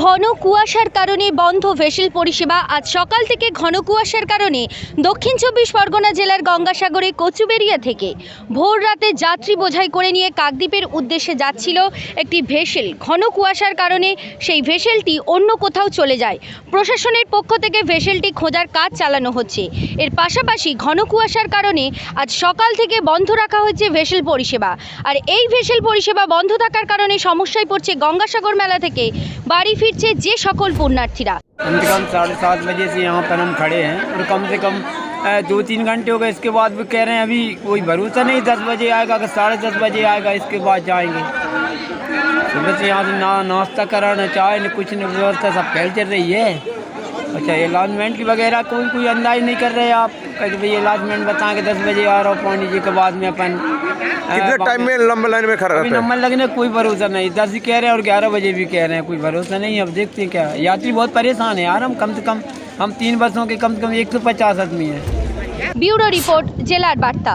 ঘন কুয়াশার কারণে বন্ধ ভেসেল পরিষেবা। আজ সকাল থেকে ঘন কুয়াশার কারণে দক্ষিণ চব্বিশ পরগনা জেলার গঙ্গাসাগরে, কচুবেরিয়া থেকে ভোর রাতে যাত্রী বোঝাই করে নিয়ে কাকদ্বীপের উদ্দেশ্যে যাচ্ছিল একটি ভেসেল। ঘন কুয়াশার কারণে সেই ভেসেলটি অন্য কোথাও চলে যায়। প্রশাসনের পক্ষ থেকে ভেসেলটি খোঁজার কাজ চালানো হচ্ছে। এর পাশাপাশি ঘন কুয়াশার কারণে আজ সকাল থেকে বন্ধ রাখা হয়েছে ভেসেল পরিষেবা। আর এই ভেসেল পরিষেবা বন্ধ থাকার কারণে সমস্যায় পড়ছে গঙ্গাসাগর মেলা থেকে বাড়ি ফিরছে যে সকল পুণ্যার্থীরা कम से कम साढ़े सात बजे से यहाँ पर हम खड़े हैं और कम से कम अ, दो तीन घंटे हो गए इसके बाद भी कह रहे हैं अभी कोई भरोसा नहीं दस बजे आएगा कि साढ़े दस बजे आएगा इसके बाद जाएंगे सुबह से यहाँ से ना नाश्ता करा ना चाय न कुछ न व्यवस्था सब फैल चल रही है अच्छा अलाजमेंट की वगैरह कोई कोई अंदाज नहीं कर रहे आप कहीं भाई अलाजमेंट बताएं कि दस बजे आ रहा हूँ पानी जी के बाद में अपन अ, कितने टाइम में लंबे लाइन में खड़ा रहता है? नंबर लगने कोई भरोसा नहीं। दस कह रहे हैं और ग्यारह बजे भी कह रहे हैं कोई भरोसा नहीं अब देखते हैं क्या। यात्री बहुत परेशान है यार हम कम से कम हम तीन बसों के कम से कम एक सौ पचास आदमी है। Bureau report जेलार बार्ता